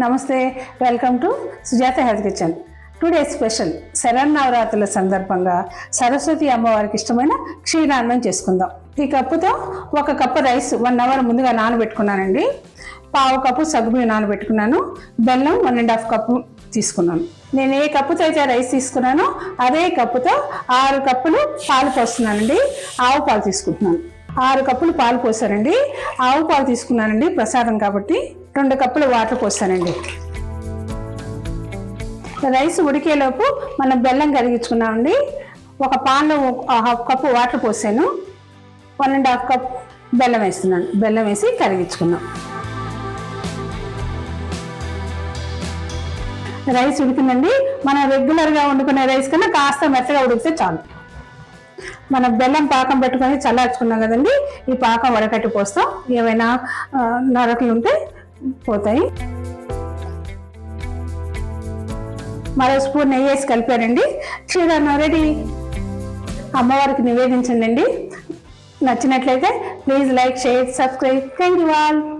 నమస్తే welcome to Sujatha health kitchen. Today special శరన్నవరాత్రుల సందర్భంగా సరస్వతి అమ్మవారికి ఇష్టమైన క్షీరాన్నం చేసుకుందాం. ఈ కప్పుతో ఒక కప్పు రైస్ వన్ అవర్ ముందుగా నానబెట్టుకున్నానండి. పావు కప్పు సగ్గుబియ్యం నానబెట్టుకున్నాను. బెల్లం వన్ అండ్ హాఫ్ కప్పు తీసుకున్నాను. నేను ఏ కప్పుతో అయితే రైస్ తీసుకున్నానో అదే కప్పుతో ఆరు కప్పులు పాలు పోస్తున్నానండి. ఆవు పాలు తీసుకుంటున్నాను. ఆరు కప్పులు పాలు పోసానండి. ఆవు పాలు తీసుకున్నానండి ప్రసాదం కాబట్టి. రెండు కప్పులు వాటర్ పోస్తానండి. రైస్ ఉడికేలోపు మనం బెల్లం కరిగించుకున్నామండి. ఒక పాన్లో హాఫ్ కప్పు వాటర్ పోసాను. వన్ అండ్ హాఫ్ కప్ బెల్లం వేస్తున్నాను. బెల్లం వేసి కరిగించుకున్నాం. రైస్ ఉడికిందండి. మనం రెగ్యులర్గా వండుకునే రైస్ కన్నా కాస్త మెత్తగా ఉడికితే చాలు. మనం బెల్లం పాకం పెట్టుకొని చల్లార్చుకున్నాం కదండి. ఈ పాకం వడకట్టి పోస్తాం. ఏమైనా నరకలు ఉంటే పోతాయి. మరో స్పూన్ నెయ్యి వేసి కలిపానండి. క్షీరాన్నం రెడీ అమ్మవారికి నివేదించండి. నచ్చినట్లయితే please like share subscribe thank you all